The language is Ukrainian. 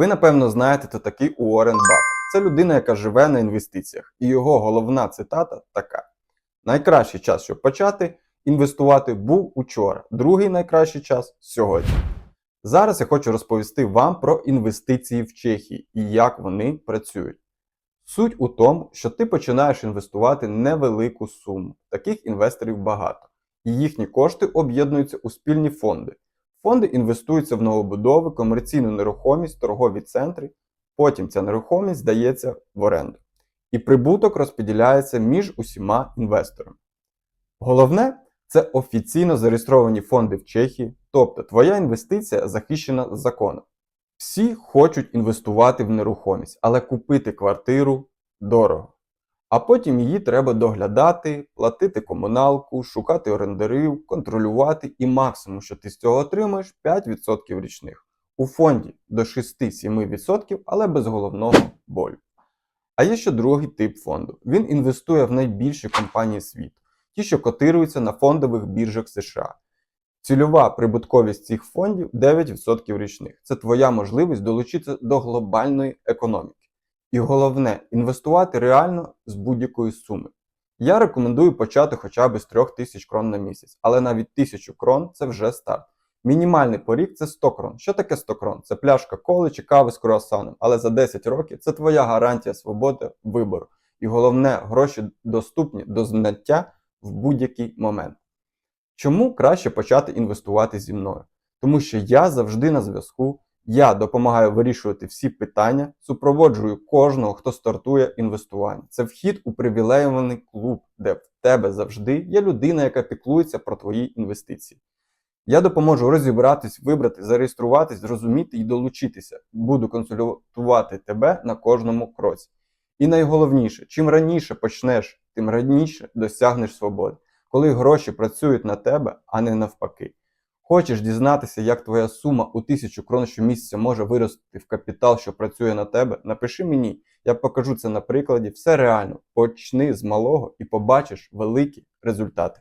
Ви, напевно, знаєте, хто такий Уоррен Баффет. Це людина, яка живе на інвестиціях. І його головна цитата така: найкращий час, щоб почати інвестувати, був учора. Другий найкращий час сьогодні. Зараз я хочу розповісти вам про інвестиції в Чехії і як вони працюють. Суть у тому, що ти починаєш інвестувати невелику суму. Таких інвесторів багато. І їхні кошти об'єднуються у спільні фонди. Фонди інвестуються в новобудови, комерційну нерухомість, торгові центри. Потім ця нерухомість здається в оренду. І прибуток розподіляється між усіма інвесторами. Головне це офіційно зареєстровані фонди в Чехії, тобто твоя інвестиція захищена законом. Всі хочуть інвестувати в нерухомість, але купити квартиру дорого. А потім її треба доглядати, платити комуналку, шукати орендарів, контролювати і максимум, що ти з цього отримаєш 5% річних. У фонді до 6-7%, але без головного болю. А є ще другий тип фонду. Він інвестує в найбільші компанії світу, ті, що котируються на фондових біржах США. Цільова прибутковість цих фондів 9% річних. Це твоя можливість долучитися до глобальної економіки. І головне інвестувати реально з будь-якої суми. Я рекомендую почати хоча б з 3000 крон на місяць, але навіть 1000 крон це вже старт. Мінімальний поріг це 100 крон. Що таке 100 крон? Це пляшка коли чи кави з круасаном, але за 10 років це твоя гарантія свободи вибору. І головне, гроші доступні до знаття в будь-який момент. Чому краще почати інвестувати зі мною? Тому що я завжди на зв'язку, я допомагаю вирішувати всі питання, супроводжую кожного, хто стартує інвестування. Це вхід у привілейований клуб, де в тебе завжди є людина, яка піклується про твої інвестиції. Я допоможу розібратись, вибрати, зареєструватись, зрозуміти і долучитися. Буду консультувати тебе на кожному кроці. І найголовніше, чим раніше почнеш, тим раніше досягнеш свободи, коли гроші працюють на тебе, а не навпаки. Хочеш дізнатися, як твоя сума у тисячу крон щомісяця може вирости в капітал, що працює на тебе? Напиши мені, я покажу це на прикладі. Все реально. Почни з малого і побачиш великі результати.